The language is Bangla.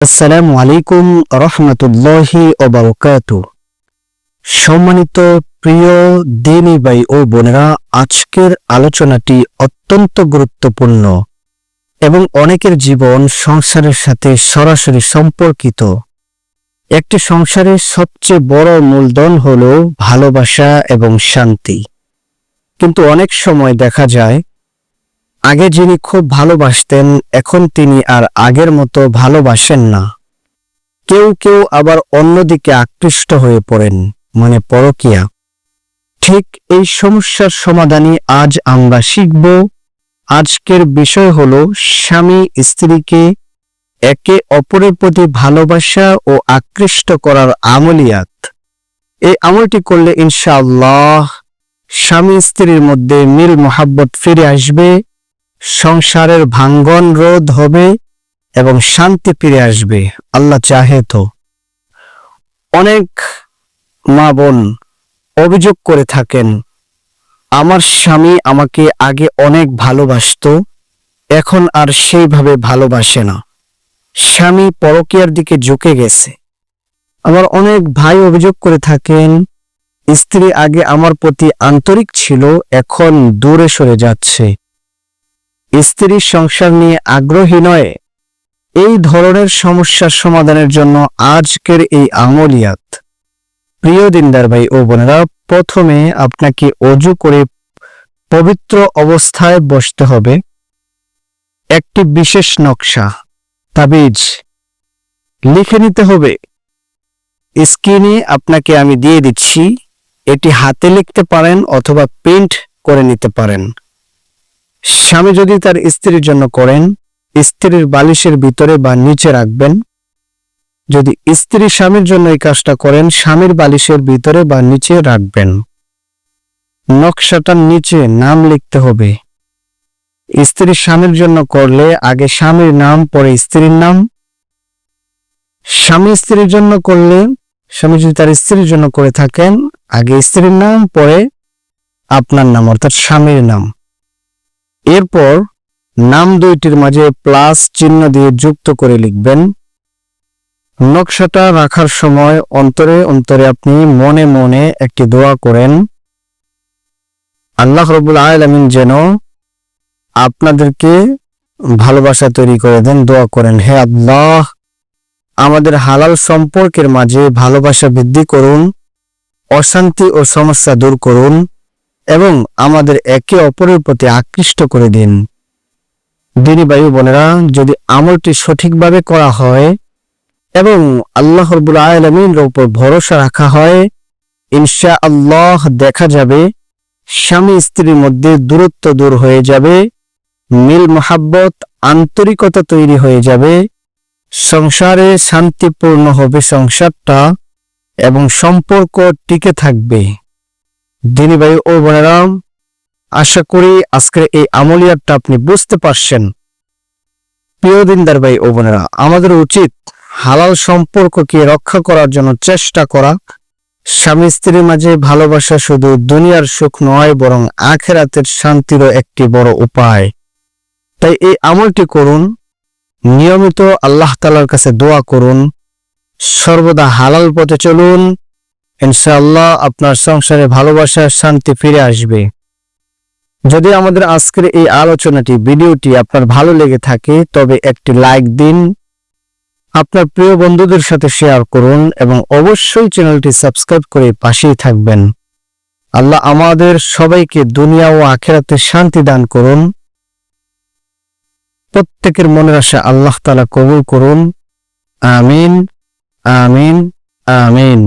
আসসালামু আলাইকুম রহমতুল্লাহি ওবরকাত সম্মানিত প্রিয় দিনী ভাই ও বোনেরা, আজকের আলোচনাটি অত্যন্ত গুরুত্বপূর্ণ এবং অনেকের জীবন সংসারের সাথে সরাসরি সম্পর্কিত। একটি সংসারের সবচেয়ে বড় মূলধন হল ভালোবাসা এবং শান্তি। কিন্তু অনেক সময় দেখা যায় আগে যিনি খুব ভালোবাসতেন, এখন তিনি আর আগের মতো ভালোবাসেন না। কেউ কেউ আবার অন্যদিকে আকৃষ্ট হয়ে পড়েন মানে পরকিয়া। ঠিক এই সমস্যার সমাধানই আজ আমরা শিখব। আজকের বিষয় হল স্বামী স্ত্রীকে একে অপরের প্রতি ভালোবাসা ও আকৃষ্ট করার আমলিয়াত। এই আমলটি করলে ইনশাআল্লাহ স্বামী স্ত্রীর মধ্যে মিল মোহাব্বত ফিরে আসবে। সংসারের ভাঙ্গন রোধ হবে এবং শান্তি ফিরে আসবে। আল্লাহ চাহে তো। অনেক মা বোন অভিযোগ করে থাকেন, আমার স্বামী আমাকে আগে অনেক ভালোবাসতো, এখন আর সেইভাবে ভালোবাসে না। স্বামী পরকীয়ার দিকে ঝুঁকে গেছে। আমার অনেক ভাই অভিযোগ করে থাকেন, স্ত্রী আগে আমার প্রতি আন্তরিক ছিল, এখন দূরে সরে যাচ্ছে। স্ত্রীর সংসার নিয়ে আগ্রহী নয়। এই ধরনের সমস্যার সমাধানের জন্য আজকের এই আমলিয়াত। প্রিয় দিনদার ভাই ও বোনেরা, প্রথমে আপনাকে অজু করে পবিত্র অবস্থায় বসতে হবে। একটি বিশেষ নকশা, তাবিজ লিখে নিতে হবে। স্ক্রিনে আপনাকে আমি দিয়ে দিচ্ছি, এটি হাতে লিখতে পারেন অথবা প্রিন্ট করে নিতে পারেন। স্বামী যদি তার স্ত্রীর জন্য করেন, স্ত্রীর বালিশের ভিতরে বা নিচে রাখবেন। যদি স্ত্রী স্বামীর জন্য এই কাজটা করেন, স্বামীর বালিশের ভিতরে বা নিচে রাখবেন। নকশাটার নিচে নাম লিখতে হবে। স্ত্রী স্বামীর জন্য করলে আগে স্বামীর নাম, পরে স্ত্রীর নাম। স্বামী স্ত্রীর জন্য করলে, স্বামী যদি তার স্ত্রীর জন্য করে থাকেন, আগে স্ত্রীর নাম, পরে আপনার নাম, অর্থাৎ স্বামীর নাম। এরপর নাম দুইটির মাঝে প্লাস চিহ্ন দিয়ে যুক্ত করে লিখবেন। নকশাটা রাখার সময় অন্তরে অন্তরে আপনি মনে মনে একটি দোয়া করেন। আল্লাহ রবুল আলমিন যেন আপনাদেরকে ভালোবাসা তৈরি করে দেন, দোয়া করেন, হে আল্লাহ, আমাদের হালাল সম্পর্কের মাঝে ভালোবাসা বৃদ্ধি করুন, অশান্তি ও সমস্যা দূর করুন এবং আমাদের একে অপরের প্রতি আকৃষ্ট করে দিন। দিনী বায়ু বোনেরা, যদি আমলটি সঠিকভাবে করা হয় এবং আল্লাহ রবুল আলমিনের উপর ভরসা রাখা হয় ইনশা আল্লাহ দেখা যাবে স্বামী স্ত্রীর মধ্যে দূরত্ব দূর হয়ে যাবে, মিল মোহাব্বত, আন্তরিকতা তৈরি হয়ে যাবে, সংসারে শান্তিপূর্ণ হবে সংসারটা এবং সম্পর্ক টিকে থাকবে। দিনী ভাই ও বোনেরা আশা করি আজকের এই আমলিয়াতটা আপনি বুঝতে পারছেন। প্রিয় দিনদার ভাই ও বোনেরা, আমাদের উচিত হালাল সম্পর্ককে রক্ষা করার জন্য চেষ্টা করা। স্বামী স্ত্রীর মাঝে ভালোবাসা শুধু দুনিয়ার সুখ নয়, বরং আখেরাতের শান্তিরও একটি বড় উপায়। তাই এই আমলটি করুন, নিয়মিত আল্লাহ তালার কাছে দোয়া করুন, সর্বদা হালাল পথে চলুন ইনশাআল্লাহ আপনার সংসারে ভালোবাসার শান্তি ফিরে আসবে। যদি আমাদের আজকের এই আলোচনাটি, ভিডিওটি আপনার ভালো লেগে থাকে, তবে একটি লাইক দিন, আপনার প্রিয় বন্ধুদের সাথে শেয়ার করুন এবং অবশ্যই চ্যানেলটি সাবস্ক্রাইব করে পাশেই থাকবেন। আল্লাহ আমাদের সবাইকে দুনিয়া ও আখেরাতে শান্তি দান করুন। প্রত্যেকের মনের আশা আল্লাহ তালা কবুল করুন। আমিন আমিন আমিন।